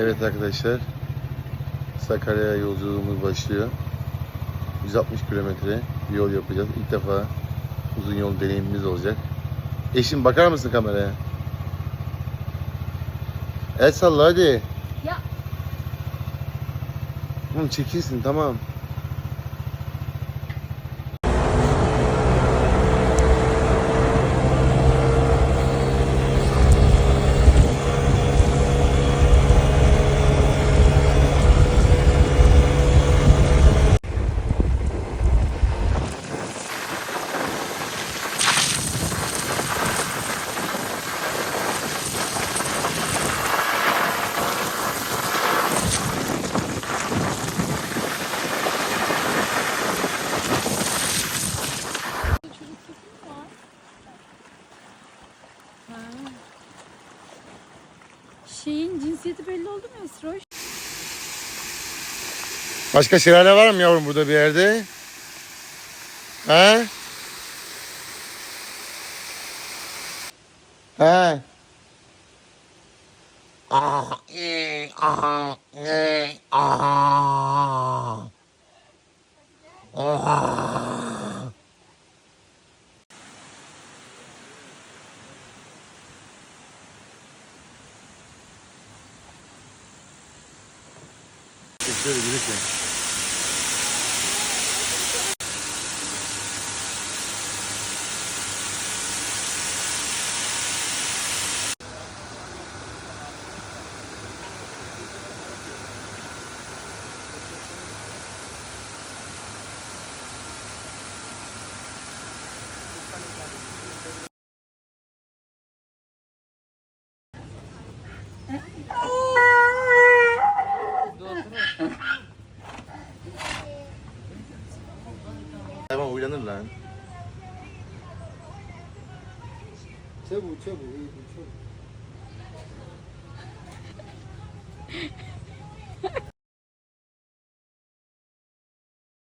Evet arkadaşlar. Sakarya yolculuğumuz başlıyor. 160 kilometre yol yapacağız. İlk defa uzun yol deneyimimiz olacak. Eşim bakar mısın kameraya? El salla hadi. Ya. Oğlum çekilsin tamam. Şeyin cinsiyeti belli oldu mu Esroş? Başka şelale var mı yavrum burada bir yerde? Ha? Ha? Ah, ee, ah, ee, ah. 그래도 이렇게 Oh! Uylanır lan. Çabuk çabuk çabuk.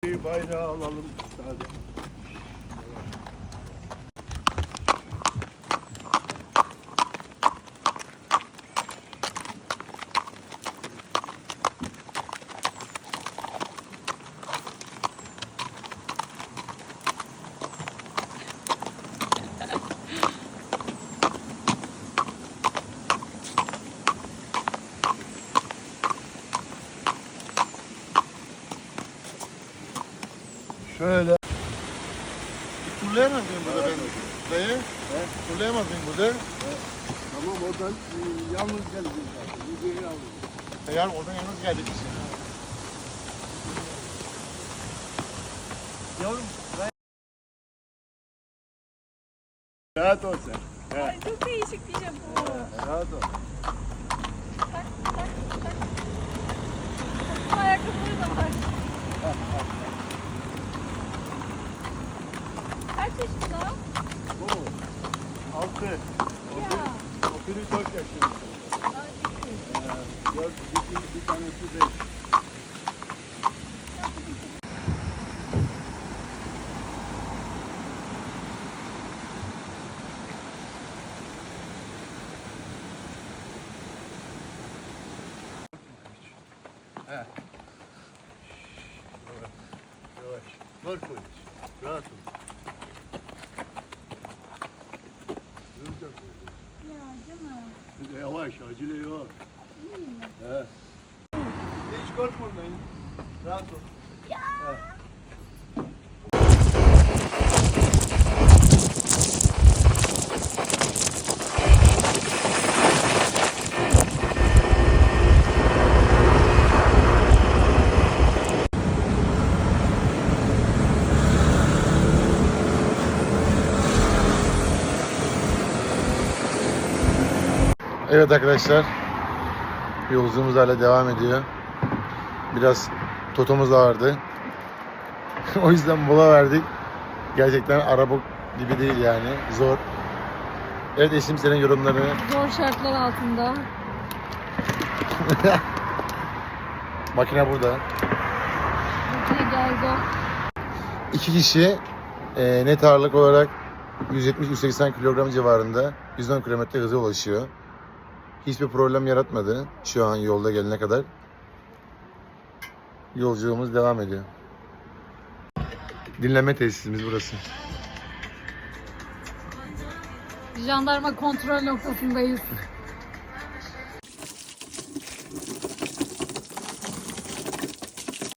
Bir bayrağı alalım sadece. Şöyle. Turlayamaz mıyım burada ben? Dayı? Turlayamaz mıyım burada? Tamam oradan e, yalnız geleceğiz zaten. Videoyu aldım. Eğer oradan yalnız geldik biz. Yavrum ben... Rahat ol sen. Ay çok değişik bir şey bu. Rahat ol. Tak tak tak. Bu ayakkabıları da var. Kaç yaşında? Bu. Altı. Ya. O biri dört yaşında. Dört, bir, bir tanesi beş. Yavaş. Yavaş. Var polis. Rahat ol. Yürüyecek polis. Ya canım. Yavaş, acele yok. He. Hiç korkma lan. Rahat ol. He. Evet arkadaşlar. Yolculuğumuz hala devam ediyor. Biraz totomuz ağırdı. o yüzden mola verdik. Gerçekten araba gibi değil yani. Zor. Evet eşim senin yorumlarını. Zor şartlar altında. Makine burada. Buraya geldi. İki kişi e, net ağırlık olarak 170-180 kilogram civarında 110 kilometre hıza ulaşıyor. Hiçbir problem yaratmadı şu an yolda gelene kadar. Yolculuğumuz devam ediyor. Dinleme tesisimiz burası. Jandarma kontrol noktasındayız.